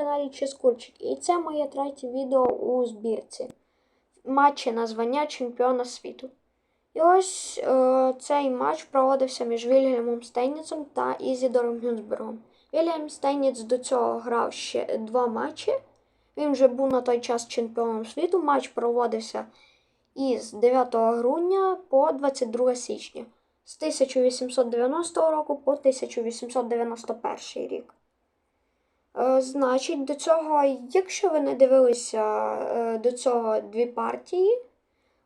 каналі Ческурчик. І це моє третє відео у збірці. Матчі на звання чемпіона світу. І ось е, цей матч проводився між Вільгельмом Стейніцем та Ізідором Гюнсбергом. Вільгельм Стейніц до цього грав ще два матчі. Він вже був на той час чемпіоном світу. Матч проводився із 9 грудня по 22 січня з 1890 року по 1891 рік. Е, Значить, до цього, якщо ви не дивилися е, до цього дві партії,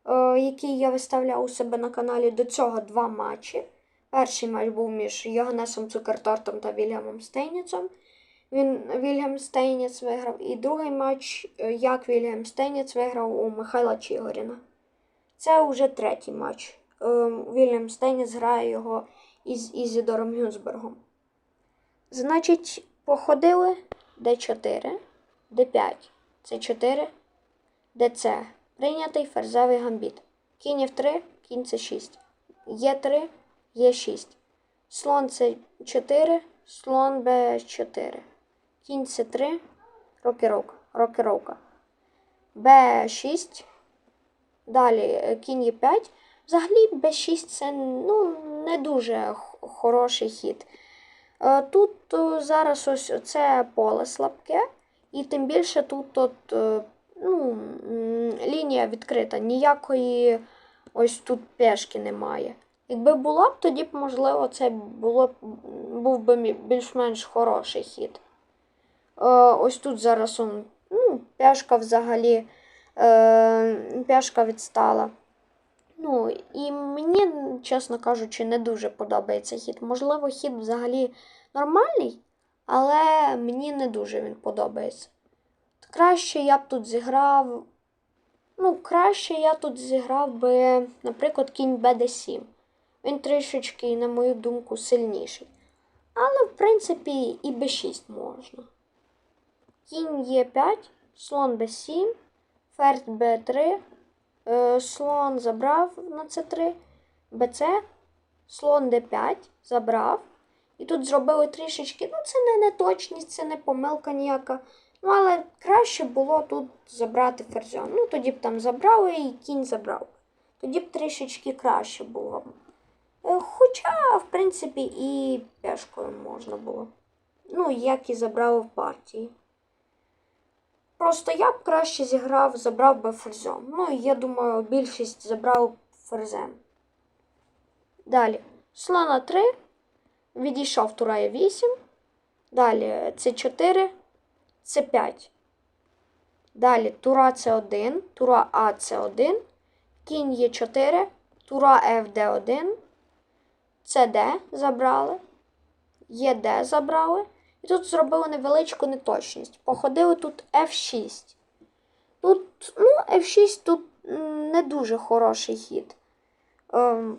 е, які я виставляв у себе на каналі, до цього два матчі. Перший матч був між Йоганнесом Цукертортом та Вільямом Стейніцем. Він Вільям Стейніц виграв. І другий матч, як Вільям Стейніц виграв у Михайла Чигоріна. Це вже третій матч. Вільям Стейніц грає його із Ізідором Гюнсбергом. Значить, походили D4, D5, C4, DC. Прийнятий ферзевий гамбіт. Кінь F3, кінь C6. Е3, Е6. Слон С4, слон Б4. Кінь С3, рокіровка. рокіровка. Б6. Далі кінь Е5. Взагалі Б6 це ну, не дуже хороший хід. Е, Тут е, зараз ось це поле слабке, і тим більше тут от, е, ну, лінія відкрита, ніякої ось тут пешки немає. Якби була б, тоді б, можливо, це було б, був би більш-менш хороший хід. Ось тут зараз он, ну, пешка взагалі пешка відстала. Ну, і мені, чесно кажучи, не дуже подобається хід. Можливо, хід взагалі нормальний, але мені не дуже він подобається. Краще я б тут зіграв. Ну, краще я тут зіграв би, наприклад, кінь БД7. Він трішечки, на мою думку, сильніший. Але, в принципі, і Б6 можна. Кінь Е5, слон Б7, ферзь Б3, е, слон забрав на С3, БЦ, слон Д5 забрав. І тут зробили трішечки, ну це не неточність, це не помилка ніяка. Ну, але краще було тут забрати ферзя. Ну, тоді б там забрали і кінь забрав. Тоді б трішечки краще було. Е, Хоча, в принципі, і пешкою можна було. Ну, як і забрали в партії. Просто я б краще зіграв, забрав би ферзем. Ну, я думаю, більшість забрав ферзем. Далі. Слона 3. Відійшов тура е 8. Далі С4, С5. Далі тура С1, тура А С1, кінь Е4, тура ФД1, СД забрали, ЄД забрали. І тут зробили невеличку неточність. Походили тут F6. Тут, ну, F6 тут не дуже хороший хід. Ем,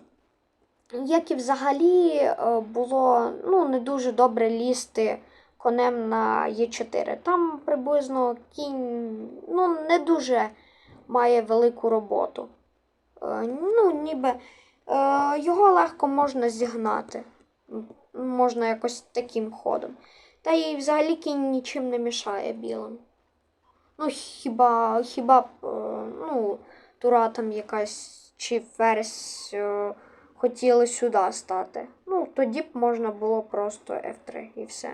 як і взагалі е, було ну, не дуже добре лізти конем на Е4. Там приблизно кінь ну, не дуже має велику роботу. Е, Ну, ніби е, його легко можна зігнати. Можна якось таким ходом. Та й взагалі кінь нічим не мішає білим. Ну, хіба, хіба е, ну, тура там якась чи ферзь е, хотіли сюди стати. Ну, тоді б можна було просто F3 і все.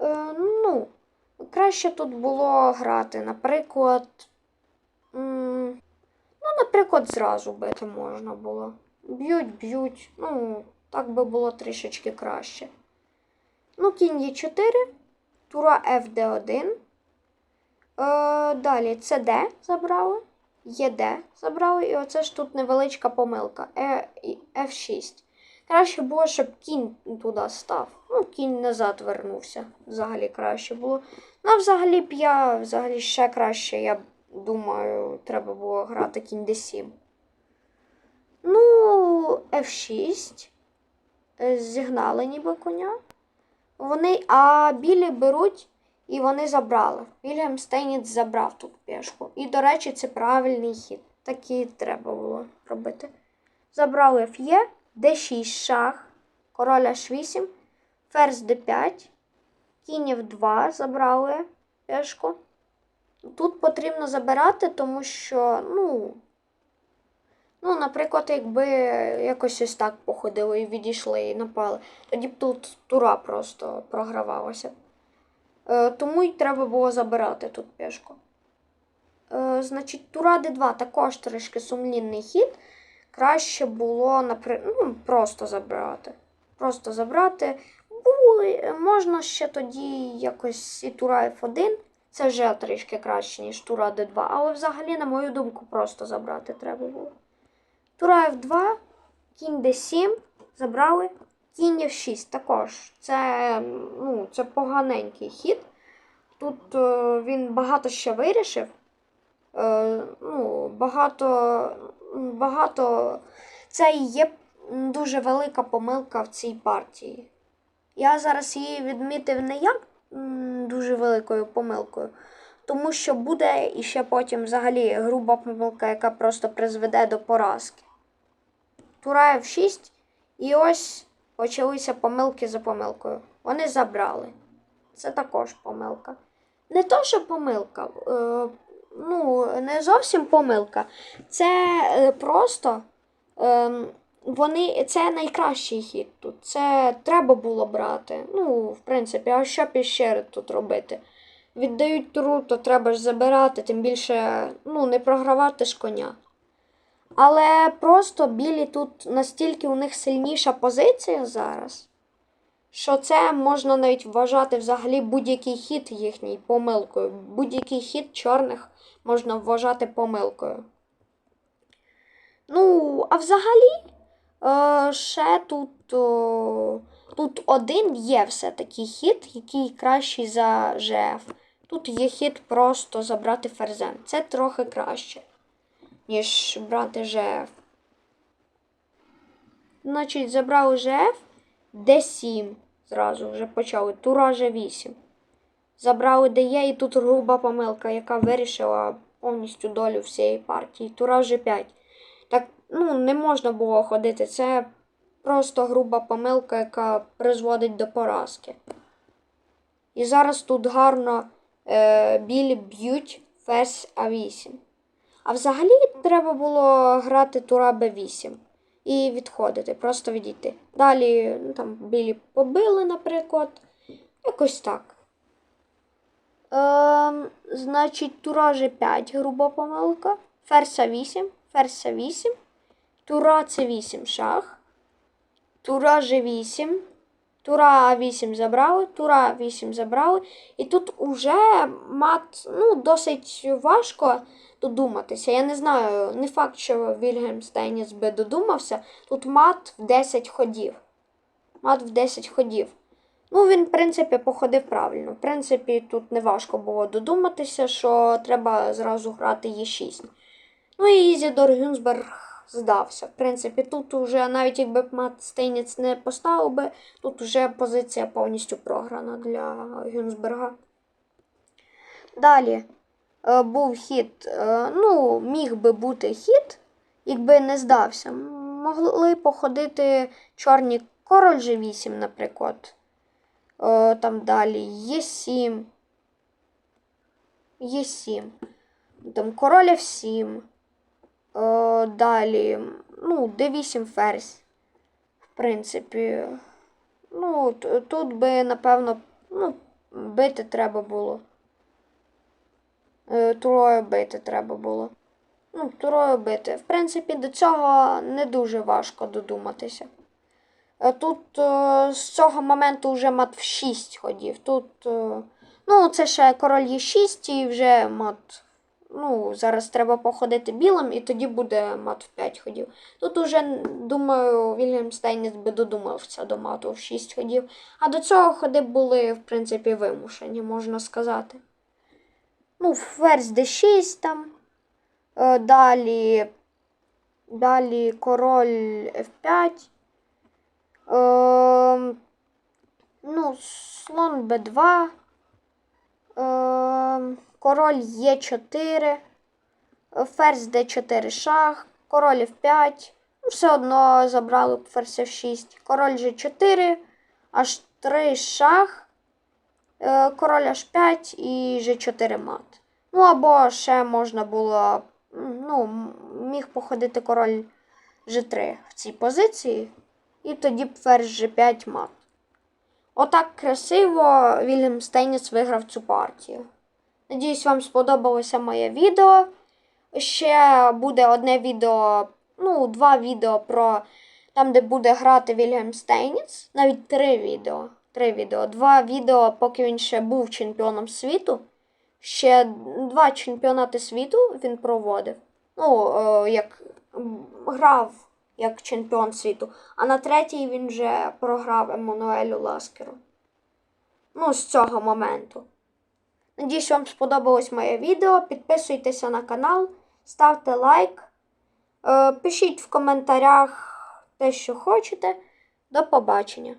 Е, ну, краще тут було грати, наприклад. ну, наприклад, зразу бити можна було. Б'ють, б'ють. Ну, так би було трішечки краще. Ну, кінь є 4, тура FD1. Е, далі CD забрали, ЄД забрали, і оце ж тут невеличка помилка. Е, і F6. Краще було, щоб кінь туди став. Ну, кінь назад вернувся. Взагалі краще було. Ну, взагалі б я, взагалі ще краще, я думаю, треба було грати кінь D7. Ну, F6. Е, Зігнали ніби коня. Вони, а білі беруть і вони забрали. Вільям Стейніц забрав тут пішку. І, до речі, це правильний хід. Так і треба було робити. Забрали ф'є, d6 шах, король h8, ферзь d5, Кінь F2 забрали пешку. Тут потрібно забирати, тому що, ну. Ну, наприклад, якби якось ось так походили і відійшли і напали, тоді б тут тура просто програвалася. Е, тому й треба було забирати тут пешку. Е, значить, тура D2 також трішки сумлінний хід. Краще було напри... ну, просто забрати. Просто забрати. Були, можна ще тоді якось і тура F1. Це вже трішки краще, ніж тура D2. Але взагалі, на мою думку, просто забрати треба було. Тура F2, кінь D7, забрали. Кінь F6 також. Це, ну, це поганенький хід. Тут е, він багато ще вирішив. Е, ну, багато, багато. Це і є дуже велика помилка в цій партії. Я зараз її відмітив не як дуже великою помилкою, тому що буде і ще потім взагалі груба помилка, яка просто призведе до поразки. Тура F6, і ось почалися помилки за помилкою. Вони забрали. Це також помилка. Не то, що помилка, е, ну, не зовсім помилка. Це е, просто е, вони, це найкращий хід тут. Це треба було брати. Ну, в принципі, а що б іще тут робити? Віддають туру, то треба ж забирати, тим більше ну, не програвати ж коня. Але просто білі тут настільки у них сильніша позиція зараз, що це можна навіть вважати взагалі будь-який хід їхній помилкою. Будь-який хід чорних можна вважати помилкою. Ну, а взагалі, е, ще тут, о, тут один є все-таки хід, який кращий за ЖФ. Тут є хід просто забрати ферзем. Це трохи краще, ніж брати ЖФ. Значить, забрали ЖФ, Д7. Зразу вже почали. Тура Ж8. Забрали ДЕ і тут груба помилка, яка вирішила повністю долю всієї партії. Тура G5. Так, ну, не можна було ходити. Це просто груба помилка, яка призводить до поразки. І зараз тут гарно е, білі б'ють ферзь А8. А взагалі треба було грати тура Б8 і відходити, просто відійти. Далі ну, там білі побили, наприклад. Якось так. Ем, значить, тура G5, груба помилка. Ферзь А8, ферзь А8. Тура С8 шах. Тура G8. Тура А8 забрали, тура А8 забрали. І тут уже мат ну, досить важко додуматися. Я не знаю, не факт, що Вільгельм Стейніс би додумався. Тут мат в 10 ходів. Мат в 10 ходів. Ну, він, в принципі, походив правильно. В принципі, тут не важко було додуматися, що треба зразу грати Е6. Ну і Ізідор Гюнсберг здався. В принципі, тут уже, навіть якби Мат Стейніц не поставив би, тут вже позиція повністю програна для Гюнсберга. Далі був хід, е, ну, міг би бути хід, якби не здався. Могли походити чорні король G8, наприклад. Е, там далі Е7. Е7. Там король F7. Е, далі, ну, D8 ферзь. В принципі. Ну, тут би, напевно, ну, бити треба було. Е, Турою бити треба було. Ну, турою бити. В принципі, до цього не дуже важко додуматися. Е, Тут е, з цього моменту вже мат в 6 ходів. Тут, ну, це ще король є 6 і вже мат. Ну, зараз треба походити білим, і тоді буде мат в 5 ходів. Тут уже, думаю, Вільям Стейніс би додумався до мату в 6 ходів. А до цього ходи були, в принципі, вимушені, можна сказати. Ну, ферзь d6 там. Е, Далі, далі король F5. Ем, ну, слон Б2. Ем, король Е4. е, Ферзь Д4 шах. Король F5. Ну, все одно забрали б ферзь F6. Король G4. H3 шах. Е, король H5 і G4 мат. Ну або ще можна було, ну, міг походити король G3 в цій позиції, і тоді б ферзь G5 мат. Отак красиво Вільям Стейніс виграв цю партію. Надіюсь, вам сподобалося моє відео. Ще буде одне відео, ну, два відео про там, де буде грати Вільям Стейніс. Навіть три відео. Три відео. Два відео, поки він ще був чемпіоном світу. Ще два чемпіонати світу він проводив. Ну, е, як грав як чемпіон світу. А на третій він вже програв Еммануелю Ласкеру. Ну, з цього моменту. Надіюсь, вам сподобалось моє відео. Підписуйтеся на канал, ставте лайк, е, пишіть в коментарях те, що хочете. До побачення!